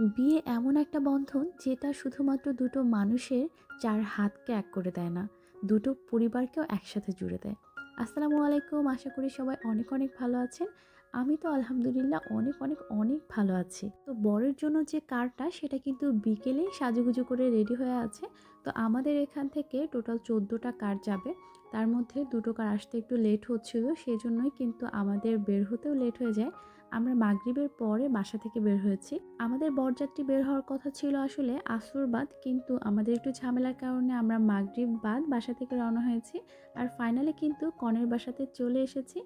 বিয়ে এমন একটা বন্ধন যেটা শুধুমাত্র দুটো মানুষের চার হাতকে এক করে দেয় না, দুটো পরিবারকেও একসাথে জুড়ে দেয়। আসসালামু আলাইকুম, আশা করি সবাই অনেক অনেক ভালো আছেন। আমি তো আলহামদুলিল্লাহ অনেক অনেক অনেক ভালো আছি। তো বরের জন্য যে কারটা, সেটা কিন্তু বিকেলেই সাজুগুজু করে রেডি হয়ে আছে। তো আমাদের এখান থেকে টোটাল চোদ্দোটা কার যাবে, তার মধ্যে দুটো কার আসতে একটু লেট হচ্ছিল সেই জন্যই কিন্তু আমাদের বের হতেও লেট হয়ে যায়। আমরা মাগরিবের পরে বাসা থেকে বের হয়েছি। আমাদের বরযাত্রী বের হওয়ার কথা ছিল আসলে আসর বাদ, কিন্তু আমাদের একটু ঝামেলার কারণে আমরা মাগরিব বাদ বাসা থেকে রওনা হয়েছি আর ফাইনালি কিন্তু কনের বাসাতে চলে এসেছি।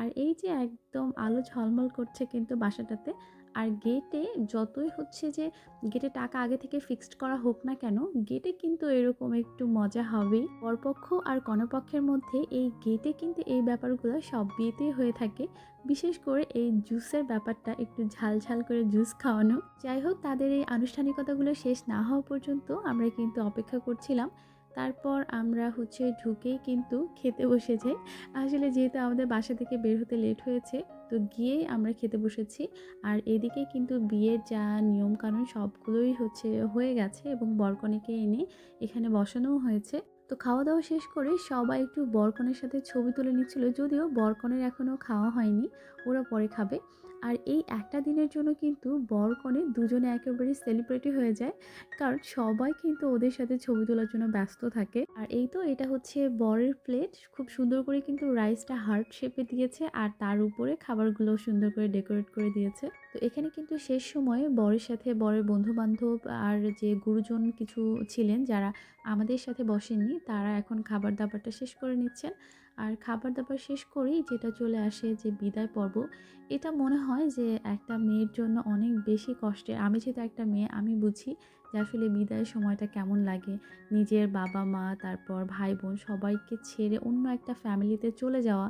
আর এই যে একদম আলো ঝলমল করছে কিন্তু বাসাটাতে আর গেটে যতই হচ্ছে যে গেটে টাকা আগে থেকে ফিক্সড করা হোক না কেন গেটে কিন্তু এরকম একটু মজা হবেই। পরপক্ষ আর কনপক্ষের মধ্যে এই গেটে কিন্তু এই ব্যাপারগুলো সব বিয়েতেই হয়ে থাকে। বিশেষ করে এই জুসের ব্যাপারটা, একটু ঝাল ঝাল করে জুস খাওয়ানো। যাই হোক, তাদের এই আনুষ্ঠানিকতাগুলো শেষ না হওয়া পর্যন্ত আমরা কিন্তু অপেক্ষা করছিলাম। তারপর আমরা হচ্ছে ঢুকেই কিন্তু খেতে বসে যাই। আসলে যেহেতু আমাদের বাসা থেকে বের হতে লেট হয়েছে তো গিয়ে আমরা খেতে বসেছি। আর এদিকে কিন্তু বিয়ের যা নিয়মকানুন সবগুলোই হচ্ছে, হয়ে গেছে এবং বরকনেকে এনে এখানে বসানোও হয়েছে। তো খাওয়া দাওয়া শেষ করে সবাই একটু বরকনের সাথে ছবি তুলে নিচ্ছিল, যদিও বরকনের এখনও খাওয়া হয়নি, ওরা পরে খাবে। আর এই একটা দিনের জন্য কিন্তু বরকনে দুজনে একেবারে সেলিব্রেটি হয়ে যায়। কারণ সবাই কিন্তু ওদের সাথে ছবি তোলার জন্য ব্যস্ত থাকে। আর এই তো এটা হচ্ছে বরের প্লেট খুব সুন্দর করে কিন্তু রাইসটা হার্ট শেপে দিয়েছে আর তার উপরে খাবারগুলো সুন্দর করে ডেকোরেট করে দিয়েছে। তো এখানে কিন্তু শেষ সময়ে বরের সাথে বরের বন্ধু বান্ধব আর যে গুরুজন কিছু ছিলেন যারা আমাদের সাথে বসেননি, তারা এখন খাবার দাবারটা শেষ করে নিচ্ছেন। আর খাবার দাবার শেষ করেই যেটা চলে আসে যে বিদায় পর্ব, এটা মনে হয় যে একটা মেয়ের জন্য অনেক বেশি কষ্টের। আমি যেহেতু একটা মেয়ে, আমি বুঝি যে আসলে বিদায়ের সময়টা কেমন লাগে? নিজের বাবা মা, তারপর ভাই বোন সবাইকে ছেড়ে অন্য একটা ফ্যামিলিতে চলে যাওয়া,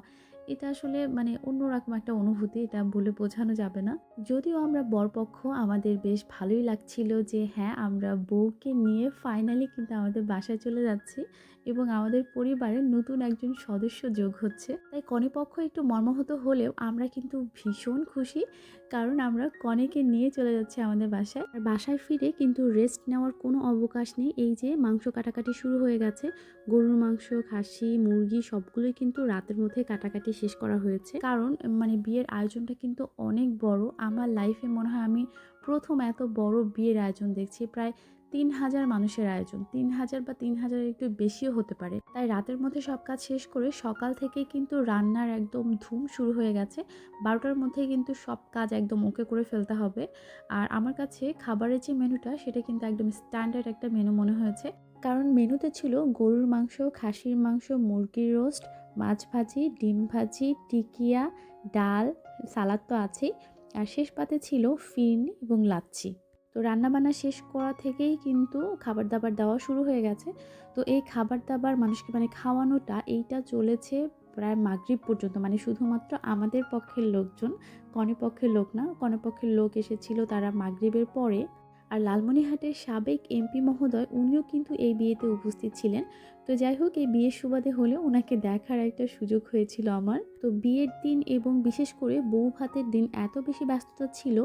এটা আসলে মানে অন্যরকম একটা অনুভূতি, এটা বলে বোঝানো যাবে না। যদিও আমরা বরপক্ষ, আমাদের বেশ ভালোই লাগছিল যে হ্যাঁ আমরা বউকে নিয়ে ফাইনালি কিন্তু আমাদের বাসায় চলে যাচ্ছি এবং আমাদের পরিবারের নতুন একজন সদস্য যোগ হচ্ছে। তাই কনেপক্ষ একটু মর্মাহত হলেও আমরা কিন্তু ভীষণ খুশি, কারণ আমরা কনেকে নিয়ে চলে যাচ্ছি আমাদের বাসায়। আর বাসায় ফিরে কিন্তু রেস্ট নেওয়ার কোনো অবকাশ নেই। এই যে মাংস কাটাকাটি শুরু হয়ে গেছে। গরুর মাংস, খাসি, মুরগি সবগুলোই কিন্তু রাতের মধ্যে কাটাকাটি শেষ করা হয়েছে। কারণ মানে বিয়ের আয়োজনটা কিন্তু অনেক বড়। আমার লাইফে মনে হয় আমি প্রথম এত বড় বিয়ের আয়োজন দেখছি। প্রায় তিন হাজার মানুষের আয়োজন। তিন হাজার বা তিন হাজারের একটু বেশিও হতে পারে। তাই রাতের মধ্যে সব কাজ শেষ করে সকাল থেকেই কিন্তু রান্নার একদম ধুম শুরু হয়ে গেছে। বারোটার মধ্যে কিন্তু সব কাজ একদম ওকে করে ফেলতে হবে। আর আমার কাছে খাবারের যে মেনুটা, সেটা কিন্তু একদম স্ট্যান্ডার্ড একটা মেনু মনে হয়েছে। কারণ মেনুতে ছিল গরুর মাংস, খাসির মাংস, মুরগির রোস্ট, মাছ ভাজি, ডিম ভাজি, টিকিয়া, ডাল, সালাদ তো আছেই। আর শেষ পাতে ছিল ফিরনি এবং লাচ্ছি। তো রান্নাবান্না শেষ করা থেকেই কিন্তু খাবার দাবার দেওয়া শুরু হয়ে গেছে। তো এই খাবার দাবার মানুষকে মানে খাওয়ানোটা এইটা চলেছে প্রায় মাগরিব পর্যন্ত। মানে শুধুমাত্র আমাদের পক্ষের লোকজন, কনে পক্ষের লোক না কনেপক্ষের লোক এসেছিল তারা মাগরিবের পরে। আর লালমনিহাটের সাবেক এমপি মহোদয়, উনিও কিন্তু এই বিয়েতে উপস্থিত ছিলেন। তো যাই হোক এই বিয়ের সুবাদে হলেও ওনাকে দেখার একটা সুযোগ হয়েছিল আমার। তো বিয়ের দিন এবং বিশেষ করে বউ ভাতের দিন এত বেশি ব্যস্ততা ছিল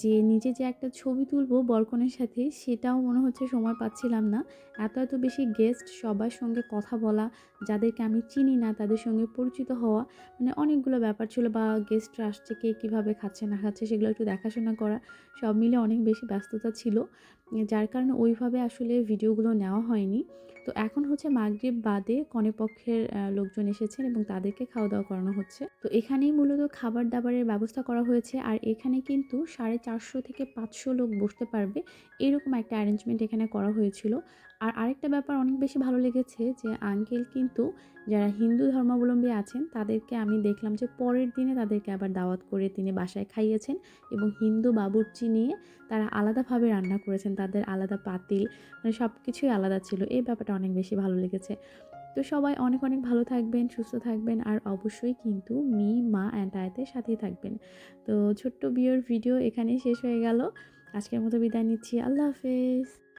যে নিজে যে একটা ছবি তুলবো বরকনের সাথে, সেটাও মনে হচ্ছে সময় পাচ্ছিলাম না। এত এত বেশি গেস্ট সবার সঙ্গে কথা বলা, যাদেরকে আমি চিনি না, তাদের সঙ্গে পরিচিত হওয়া মানে অনেকগুলো ব্যাপার ছিল বা গেস্টরা আসছে, কে কীভাবে খাচ্ছে, না খাচ্ছে, সেগুলো একটু দেখাশোনা করা, সব মিলে অনেক বেশি ব্যস্ততা ছিল। যার কারণে ওইভাবে আসলে ভিডিওগুলো নেওয়া হয়নি। তো এখন হচ্ছে মাগরীব বাদে কনেপক্ষের লোকজন এসেছেন এবং তাদেরকে খাওয়া দাওয়া করানো হচ্ছে। তো এখানেই মূলত খাবার দাবারের ব্যবস্থা করা হয়েছে আর এখানে কিন্তু সাড়ে চারশো থেকে পাঁচশো লোক বসতে পারবে। এরকম একটা অ্যারেঞ্জমেন্ট এখানে করা হয়েছিল। আর আরেকটা ব্যাপার অনেক বেশি ভালো লেগেছে যে আঙ্কেল কিন্তু যারা হিন্দু ধর্মাবলম্বী আছেন, তাদেরকে আমি দেখলাম যে পরের দিনে তাদেরকে আবার দাওয়াত করে তিনি বাসায় খাইয়েছেন এবং হিন্দু বাবুর্চি নিয়ে তারা আলাদাভাবে রান্না করেছেন। তাদের আলাদা পাতিল মানে সব কিছুই আলাদা ছিল। এই ব্যাপারটা অনেক বেশি ভালো লেগেছে। তো সবাই অনেক অনেক ভালো থাকবেন, সুস্থ থাকবেন আর অবশ্যই কিন্তু মি, মা অ্যান্ড আয়তের সাথেই থাকবেন। তো ছোট্ট বিয়ের ভিডিও এখানেই শেষ হয়ে গেল। আজকের মতো বিদায় নিচ্ছি। আল্লাহ হাফেজ।